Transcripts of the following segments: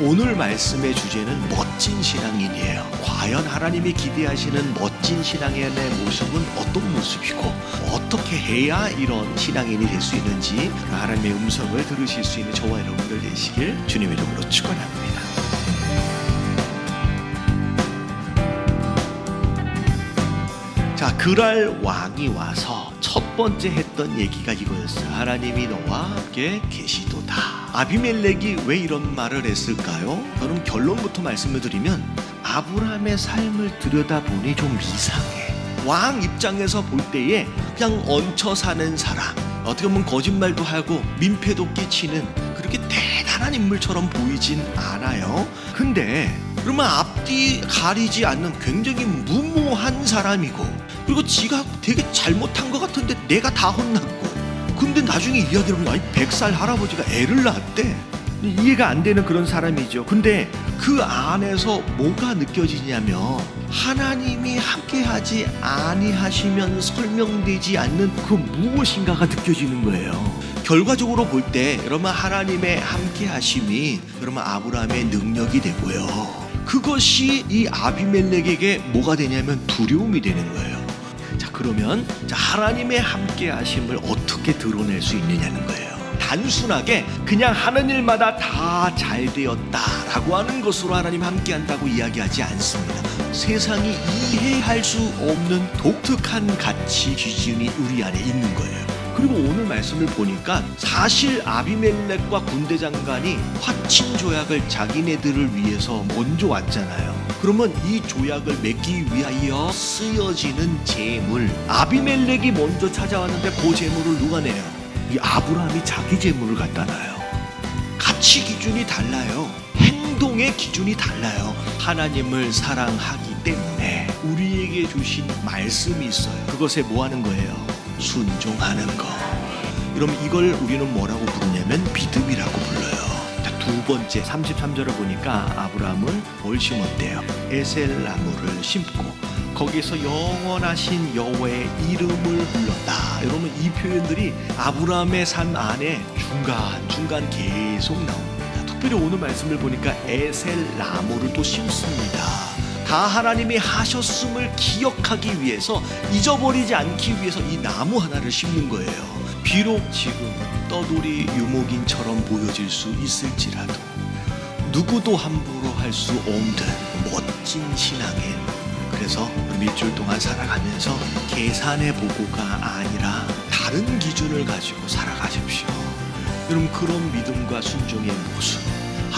오늘 말씀의 주제는 멋진 신앙인이에요. 과연 하나님이 기대하시는 멋진 신앙인의 모습은 어떤 모습이고 어떻게 해야 이런 신앙인이 될 수 있는지 하나님의 음성을 들으실 수 있는 저와 여러분들 되시길 주님의 이름으로 축원합니다. 자, 그랄 왕이 와서 첫 번째 했던 얘기가 이거였어요. 하나님이 너와 함께 계시도다. 아비멜렉이 왜 이런 말을 했을까요? 저는 결론부터 말씀을 드리면 아브라함의 삶을 들여다보니 좀 이상해. 왕 입장에서 볼 때에 그냥 얹혀 사는 사람. 어떻게 보면 거짓말도 하고 민폐도 끼치는 그렇게 대단한 인물처럼 보이진 않아요. 근데 그러면 앞뒤 가리지 않는 굉장히 무모한 사람이고 그리고 지가 되게 잘못한 것 같은데 내가 다 혼났고. 근데 나중에 이야기를 보면 아니 100살 할아버지가 애를 낳았대. 이해가 안 되는 그런 사람이죠. 근데 그 안에서 뭐가 느껴지냐면 하나님이 함께하지 아니하시면 설명되지 않는 그 무엇인가가 느껴지는 거예요. 결과적으로 볼 때 여러분 하나님의 함께하심이 여러분 아브라함의 능력이 되고요. 그것이 이 아비멜렉에게 뭐가 되냐면 두려움이 되는 거예요. 자 그러면 자, 하나님의 함께 하심을 어떻게 드러낼 수 있느냐는 거예요. 단순하게 그냥 하는 일마다 다 잘 되었다라고 하는 것으로 하나님 함께 한다고 이야기하지 않습니다. 세상이 이해할 수 없는 독특한 가치 기준이 우리 안에 있는 거예요. 그리고 오늘 말씀을 보니까 사실 아비멜렉과 군대 장관이 화친 조약을 자기네들을 위해서 먼저 왔잖아요. 그러면 이 조약을 맺기 위하여 쓰여지는 재물 아비멜렉이 먼저 찾아왔는데 그 재물을 누가 내요? 이 아브라함이 자기 재물을 갖다 놔요. 가치 기준이 달라요. 행동의 기준이 달라요. 하나님을 사랑하기 때문에 우리에게 주신 말씀이 있어요. 그것에 뭐 하는 거예요? 순종하는 거. 그럼 이걸 우리는 뭐라고 부르냐면 믿음이라고 불러요. 자, 두 번째 33절을 보니까 아브라함은 뭘 심었대요? 에셀 나무를 심고 거기서 영원하신 여호와의 이름을 불렀다. 여러분 이 표현들이 아브라함의 삶 안에 중간 중간 계속 나옵니다. 특별히 오늘 말씀을 보니까 에셀 나무를 또 심습니다. 다 하나님이 하셨음을 기억하기 위해서 잊어버리지 않기 위해서 이 나무 하나를 심는 거예요. 비록 지금 떠돌이 유목인처럼 보여질 수 있을지라도 누구도 함부로 할 수 없는 멋진 신앙인 그래서 일주일 동안 살아가면서 계산의 보고가 아니라 다른 기준을 가지고 살아가십시오. 여러분 그런 믿음과 순종의 모습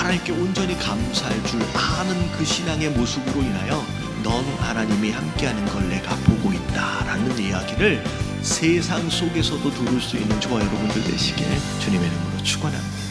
하나님께 온전히 감사할 줄 아는 그 신앙의 모습으로 인하여 넌 하나님이 함께하는 걸 내가 보고 있다라는 이야기를 세상 속에서도 들을 수 있는 저와 여러분들 되시길 주님의 이름으로 축원합니다.